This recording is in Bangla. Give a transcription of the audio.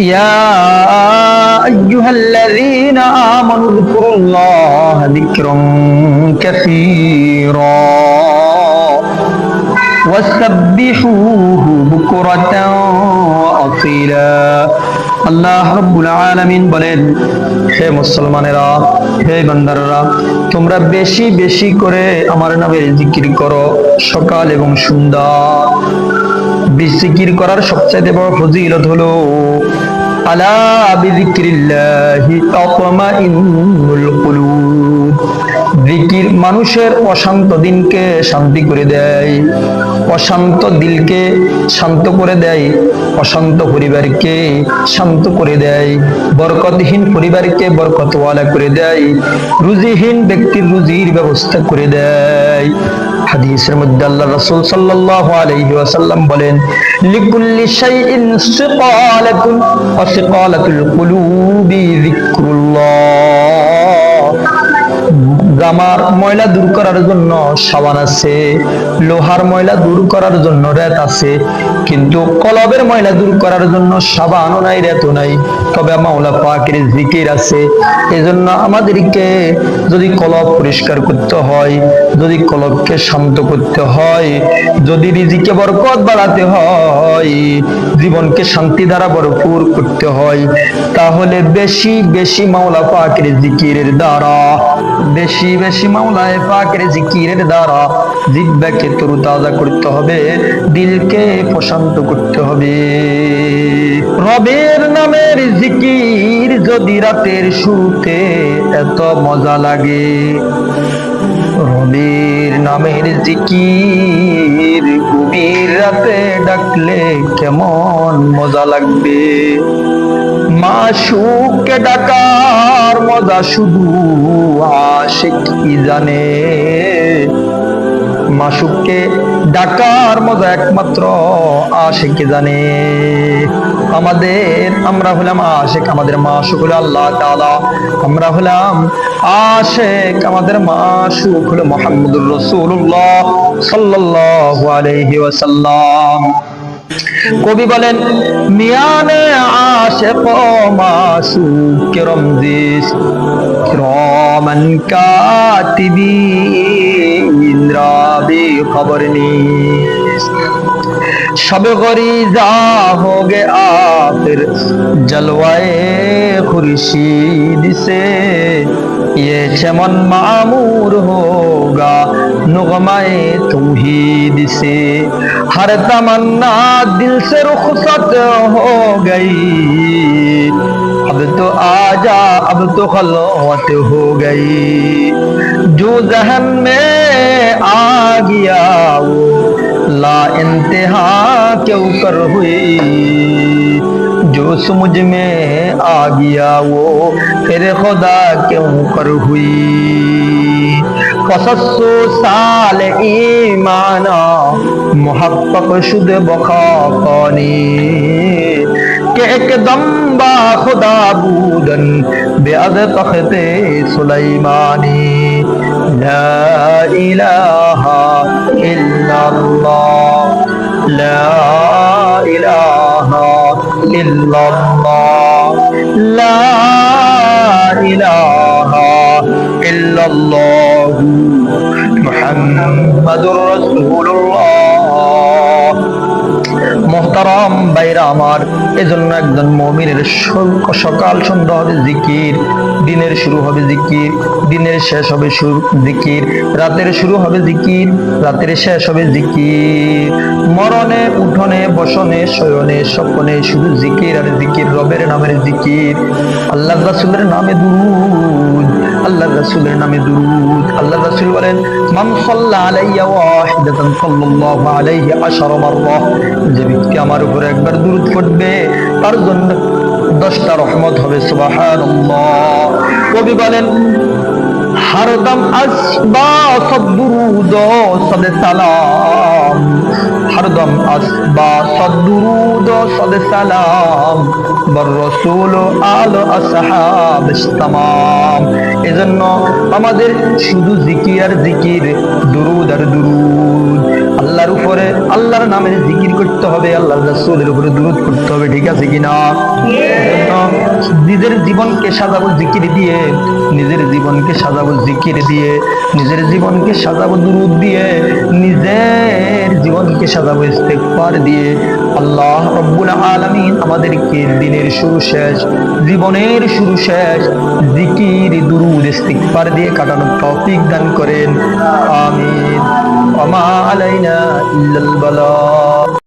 يا أيها الذين آمنوا اذكروا الله ذكرا كثيرا وسبحوه بكرة وأصيلا আল্লাহ রব্বুল আলামিন বলেন হে মুসলমানেরা হে বান্দাররা তোমরা বেশি বেশি করে আমার নামের জিকির করো সকাল এবং সন্ধ্যা বিজিকির করার সবচাইতে বড় ফজিলত হলো আলা বিযিকরিল্লাহি তাতমাইন্নুল কুলুব জিকির মানুষের অশান্ত দিনকে শান্তি করে দেয়, অশান্ত দিলকে শান্ত করে দেয়, অশান্ত পরিবারকে শান্ত করে দেয়, বরকতহীন পরিবারকে বরকতওয়ালা করে দেয়, রুজিহীন ব্যক্তির রুজির ব্যবস্থা করে দেয়। হাদিসের মধ্যে আল্লাহ রাসূল সাল্লাল্লাহু আলাইহি ওয়াসাল্লাম বলেন, লিকুল্লি শাইইন সিকালাতুন ওয়া সিকালাতুল কুলুবি যিকরুল্লাহ। জামার ময়লা দূর করার জন্য সাবান আছে, লোহার ময়লা দূর করার জন্য রেত আছে, কিন্তু কলবের ময়লা দূর করার জন্য সাবানও নাই, রেতও নাই। তবে মাওলা পাকের জিকির আছে। এজন্য আমাদেরকে যদি কলব পরিষ্কার করতে হয়, যদি কলবকে শান্ত করতে হয়, যদি রিজিকে বরকত বাড়াতে হয়, জীবনকে শান্তি দ্বারা ভরপুর করতে হয়, তাহলে বেশি বেশি মাওলা পাকের জিকিরের দ্বারা, বেশি বেশি মাওলায় পাকের জিকিরের দ্বারা জিব্বাকে তরুতাজা করতে হবে, দিলকে প্রশান্ত করতে হবে। রবের নামের জিকির যদি রাতের শুরুতে এত মজা লাগে, রবের নামের জিকির গভীর রাতে ডাকলে কেমন মজা লাগবে? মাসুককে ডাকার মজা শুধু আসে কি জানে? মাসুককে ডাকার মজা একমাত্র আসে কি জানে। আমাদের, আমরা হলাম আশেক, আমাদের মাসুক হলো আল্লাহ তাআলা। আমরা হলাম আশেক, আমাদের মাসুক হলো মোহাম্মদুর রসুল্লাহ সাল্লাল্লাহু আলাইহি ওয়াসাল্লাম। কবি বলেন, মিয়ানে আশেক মাসুক রমজিস কিরামান মন কাতিবি, ইন্দ্রাবি খবর নি সব করি যা হোগে আফের জলওয়ায়ে খুরশি দিছে ইয়ে যেমন মামুর হোগা, নুগমায় তুমি দিছে হর তমন্না দিল সে রুখসত হো গই। अब तो आजा, अब तो खलवत हो गई। जो जहन में आ गया, वो ला इंतहा के ऊपर हुई। जो समझ में आ गया, वो फिर खुदा के ऊपर हुई। कसस्सो साल ईमाना मुहक्कक शुद کہ ایک دمبا خدا بودن بے از تخت سلیمانی لا الہ الا اللہ لا الہ الا اللہ لا الہ الا اللہ محمد رسول اللہ বাইরা আমার, এজন্য একজন মমিনের সকাল সন্ধ্যা হবে জিকির, দিনের শুরু হবে জিকির, দিনের শেষ হবে জিকির, রাতের শুরু হবে জিকির, রাতের শেষ হবে জিকির। মরণে, উঠনে, বসনে, শয়নে, স্বপনে শুধু জিকির আর জিকির, রবের নামের জিকির। আল্লাহ রাসুলের নামে দুরুদ আল্লাহ রাসুলের নামে দুরুদ। আল্লাহ রাসুল বলেন, মান সাল্লা আলাইয়া ওয়াহিদাতান সাল্লাল্লাহু আলাইহি আশারা মাররা। যে ব্যক্তি আমার উপর একবার দুরুদ পড়বে, তার জন্য দশটা রহমত হবে, সুবহানাল্লাহ। কবি বলেন, হরদম আসবা সদ্দুরুদ সদে সালাম। হরদম আসবা, সদ্দুরুদ সদে সালাম। বর রসুল আলো আসহাব এজন্য আমাদের শুধু জিকির আর জিকির, দুরুদ আর দুরুদ। আল্লাহর উপরে, আল্লাহর জিকির করতে হবে, আল্লাহর রাসূলের উপরে দূরত করতে হবে, ঠিক আছে কিনা নিজের জীবনকে সাজাবো জিকির দিয়ে, নিজের জীবনকে সাজাবো জিকির দিয়ে, নিজের জীবনকে সাজাবো দুরুদ দিয়ে নিজের জীবনকে সাজাবো ইস্তেকবার দিয়ে আল্লাহ রব্বুল আলমিন আমাদেরকে দিনের শুরু শেষ, জীবনের শুরু শেষ, জিকির, দুরুদ পার দিয়ে কাটানোর টপিক দান করেন। আমিন। আমা আলাইনা ইল্লাল বালাগ